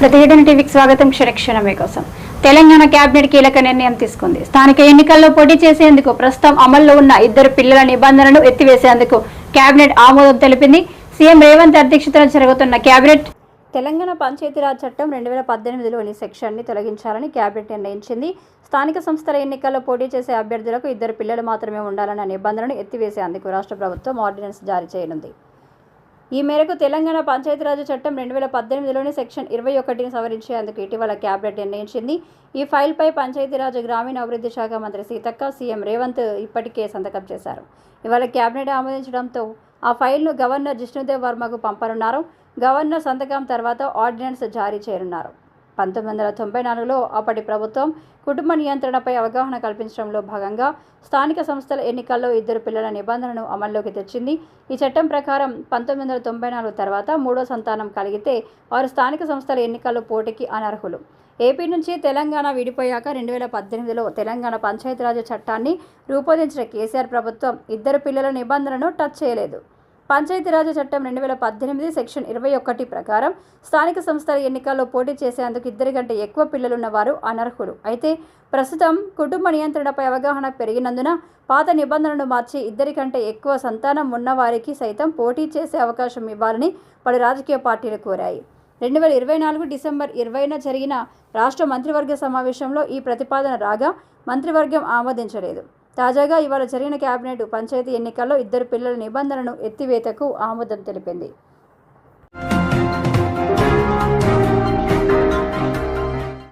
ప్రతిఘటన టీవీకి స్వాగతం క్షణక్షణం కోసం. తెలంగాణ కేబినెట్ కీలక నిర్ణయం తీసుకుంది. స్థానిక ఎన్నికల్లో పోటీ చేసేందుకు ప్రస్తుతం అమల్లో ఉన్న ఇద్దరు పిల్లల నిబంధనలను ఎత్తివేసేందుకు కేబినెట్ ఆమోదం తెలిపింది. సీఎం రేవంత్ అధ్యక్షతన జరుగుతున్న కేబినెట్ తెలంగాణ పంచాయతీరాజ్ చట్టం రెండు వేల పద్దెనిమిదిలోని సెక్షన్ని తొలగించాలని కేబినెట్ నిర్ణయించింది. స్థానిక సంస్థల ఎన్నికల్లో పోటీ చేసే అభ్యర్థులకు ఇద్దరు పిల్లలు మాత్రమే ఉండాలన్న నిబంధనను ఎత్తివేసేందుకు రాష్ట్ర ప్రభుత్వం ఆర్డినెన్స్ జారీ చేయనుంది. ఈ మేరకు తెలంగాణ పంచాయతీరాజ్ చట్టం రెండు వేల పద్దెనిమిదిలోని సెక్షన్ ఇరవై ఒకటిని సవరించేందుకు ఇటీవల కేబినెట్ నిర్ణయించింది. ఈ ఫైల్పై పంచాయతీరాజ్ గ్రామీణాభివృద్ధి శాఖ మంత్రి సీతక్క సీఎం రేవంత్ ఇప్పటికే సంతకం చేశారు. ఇవాళ కేబినెట్ ఆమోదించడంతో ఆ ఫైల్ను గవర్నర్ జిష్ణుదేవ్ వర్మకు పంపనున్నారు. గవర్నర్ సంతకం తర్వాత ఆర్డినెన్స్ జారీ చేయనున్నారు. పంతొమ్మిది వందల తొంభై నాలుగులో అప్పటి ప్రభుత్వం కుటుంబ నియంత్రణపై అవగాహన కల్పించడంలో భాగంగా స్థానిక సంస్థల ఎన్నికల్లో ఇద్దరు పిల్లల నిబంధనను అమల్లోకి తెచ్చింది. ఈ చట్టం ప్రకారం పంతొమ్మిది వందల తొంభై నాలుగు తర్వాత మూడో సంతానం కలిగితే వారు స్థానిక సంస్థల ఎన్నికల్లో పోటీకి అనర్హులు. ఏపీ నుంచి తెలంగాణ విడిపోయాక రెండు వేల పద్దెనిమిదిలో తెలంగాణ పంచాయతీరాజ్ చట్టాన్ని రూపొందించిన కేసీఆర్ ప్రభుత్వం ఇద్దరు పిల్లల నిబంధనను టచ్ చేయలేదు. పంచాయతీరాజ్ చట్టం రెండు వేల పద్దెనిమిది సెక్షన్ ఇరవై ఒకటి ప్రకారం స్థానిక సంస్థల ఎన్నికల్లో పోటీ చేసేందుకు ఇద్దరి కంటే ఎక్కువ పిల్లలున్న వారు అనర్హులు. అయితే ప్రస్తుతం కుటుంబ నియంత్రణపై అవగాహన పెరిగినందున పాత నిబంధనలను మార్చి ఇద్దరి కంటే ఎక్కువ సంతానం ఉన్నవారికి సైతం పోటీ చేసే అవకాశం ఇవ్వాలని పలు రాజకీయ పార్టీలు కోరాయి. రెండు వేల ఇరవై నాలుగు డిసెంబర్ ఇరవైన జరిగిన రాష్ట్ర మంత్రివర్గ సమావేశంలో ఈ ప్రతిపాదన రాగా మంత్రివర్గం ఆమోదించలేదు. తాజాగా ఇవాళ జరిగిన కేబినెట్ పంచాయతీ ఎన్నికల్లో ఇద్దరు పిల్లల నిబంధనను ఎత్తివేతకు ఆమోదం తెలిపింది.